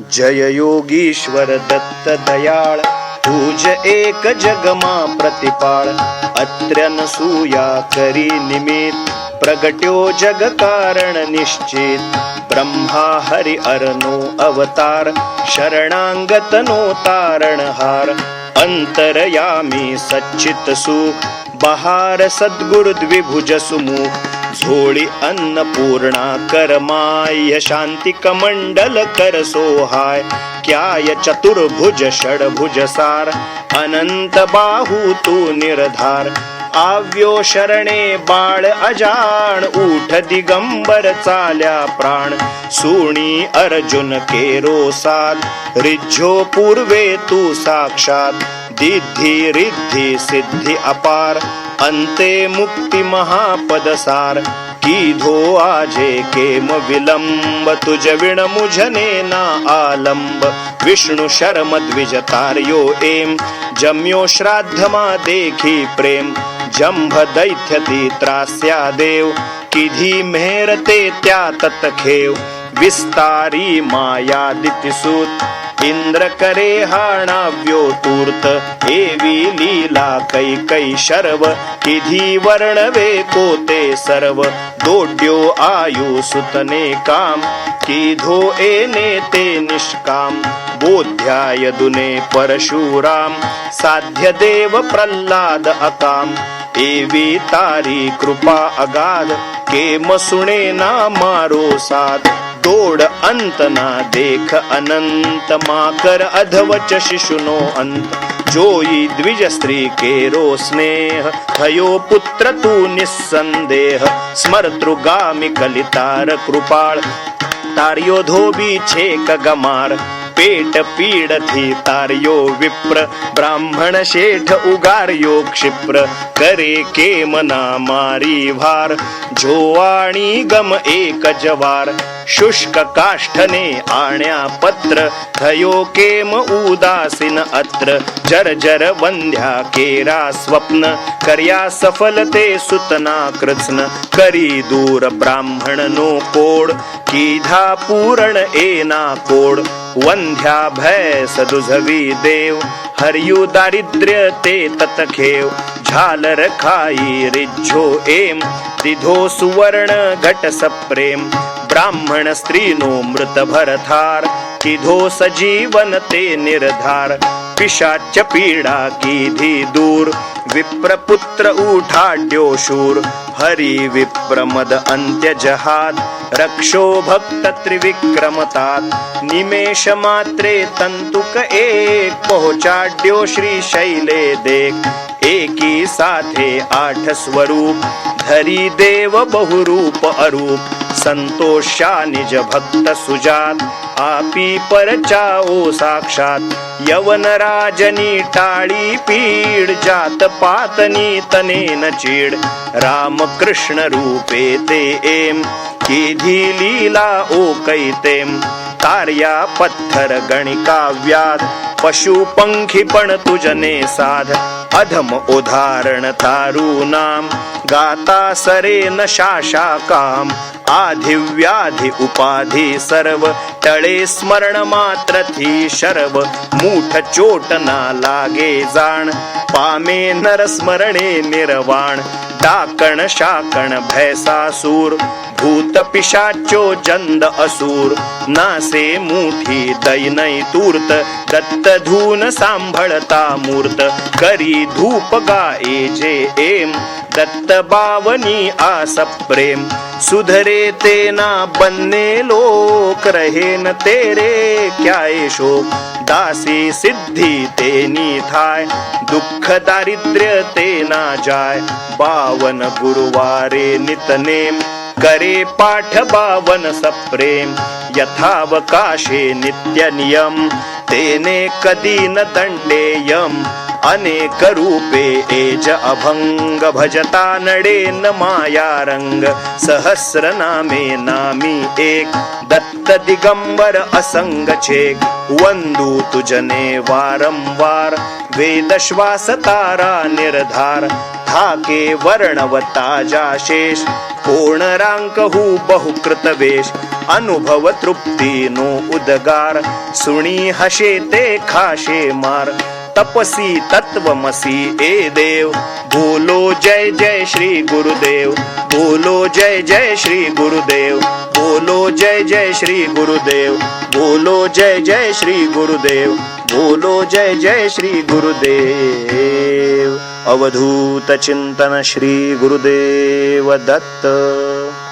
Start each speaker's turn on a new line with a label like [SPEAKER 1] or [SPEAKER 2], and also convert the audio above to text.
[SPEAKER 1] जय योगीश्वर दत्त दयाळ तुझ एक जगमा प्रतिपाळ अत्र सूया करी निमित प्रगट्यो जग कारण निश्चित. ब्रह्मा हरि अरनो अवतार शरणांगतनो तारणहार अंतरयामी सच्चित सुख बहार सद्गुरु द्विभुज सुमुख झोळी अन्नपूर्णा करमाय शांती कमंडल कर सोहाय. क्याय चतुर्भुज षडभुज सार अनंत बाहू तू निर्धार. आव्यो शरणे बाळ अजाण उठ दिगंबर चाल्या प्राण. सुणी अर्जुन केरो साल रिझ्यो पूर्वे तू साक्षात. दिद्धी रिद्धी सिद्धी अपार. अंते मुक्ति महापदसार कीधो आजे केम विलंब तुझ विण मुझने ना आलंब विष्णु शर्म द्विज तार्यो एम। जम्यो श्राद्धमा देखी प्रेम। जंभ दैत्यती त्रास्या देव किधी मेहरते त्या ततखेव। विस्तारी माया दितिसूत इंद्र करे हाणाव्यो तूर्त. एवी लीला कै कै शर्व. किधी वर्णवे कोते सर्व. दोड्यो आयु सुतने काम. किधो एने ते निष्काम. बोध्याय दुने परशुराम. साध्य देव प्रल्हाद अकाम. एवी तारी कृपा अगाध. के मसुणे ना मारो साथ तोड अंत ना देख अनंत माकर अधवच शिशुनो अंत जोई द्विज स्त्री केरो स्नेह भयो पुत्र तू निसंदेह स्मर्तृगामी कलितार कृपाळ तार्यो धोबी छेक गमार पेट पीडथी तार्यो विप्र ब्राह्मण शेठ उगार्यो क्षिप्र करे केमना मारी भार जोवाणी गम एक जवार शुष्क काष्ठने आण्या पत्र थयो केम उदासीन अत्र जर जर वंध्या केरा स्वप्न कर्या सफलते सुतना कृत्स्न करी दूर ब्राह्मण नो कोड किधा पूरण एना कोड। वंध्या भय सदुझवी देव हरियु दारिद्र्य ते ततखेव झालर खाई रिज्झो एम दिधो सुवर्ण घट सप्रेम ब्राह्मण स्त्रीनो मृत भरथार किधो सजीवन ते निर्धार पिशाच पीडा किधी दूर विप्रपुत्र उठाड्यो शूर हरी विप्रमद अंत्य रक्षो भक्त त्रिविक्रमतात। निमेष मात्रे तंतुक एक पहुचाड्यो श्री शैले देख। एकी साथे आठ स्वरूप धरी देव बहुरूप अरूप। संतोषा निज भक्त सुजात आपी परचाओ साक्षात। यवन राजनी टाळी पीड जात पातनी तनेन चीड। राम कृष्ण रूपे ते एम। केधी लीला ओ कैतेम. तार्या पत्थर गणिका पशु पंखी पण तुझने साध. अधम उदाहरण तारू नाम. गाता सरे न शाशा काम. आधि व्याधि उपाधि सर्व. टळे स्मरण मात्र थी शर्व. मूठ चोट ना लागे जाण. पामे नर स्मरणे निर्वाण. डाकण शाकण भैसासूर भूत पिशाचो जंद असूर. नासे मुठी दैनय तूर्त दत्त धून सांभळता मूर्त करी धूप गाये जे एम दत्त बावनी आस प्रेम। सुधरे तेना बनने लोक रहे न तेरे क्याय शोक। दासी सिद्धी तेनी थाय दुःख दारिद्र्य तेना जाय। बावन गुरुवारे नितनेम करे पाठ बावन सप्रेम। यथावकाशे नित्य नियम तेने कधी न दंडेयम। अनेक रूपे एज अभंग भजता नडेन मायारंग सहस्र नामे नामी एक दत्त दिगंबर असंग छेक वंदू तुझने वारंवार वेद श्वास तारा निर्धार थाके वर्णवता जाशेष कोण रांक बहुकृत वेश अनुभव तृप्ती नो उदगार सुणी हशे ते खाशे मार तपसी तत्वमसी ए देव। बोलो जय जय श्री गुरुदेव। बोलो जय जय श्री गुरुदेव। बोलो जय जय श्री गुरुदेव। बोलो जय जय श्री गुरुदेव। बोलो जय जय श्री गुरुदेव। अवधूत चिंतन श्री गुरुदेव दत्त।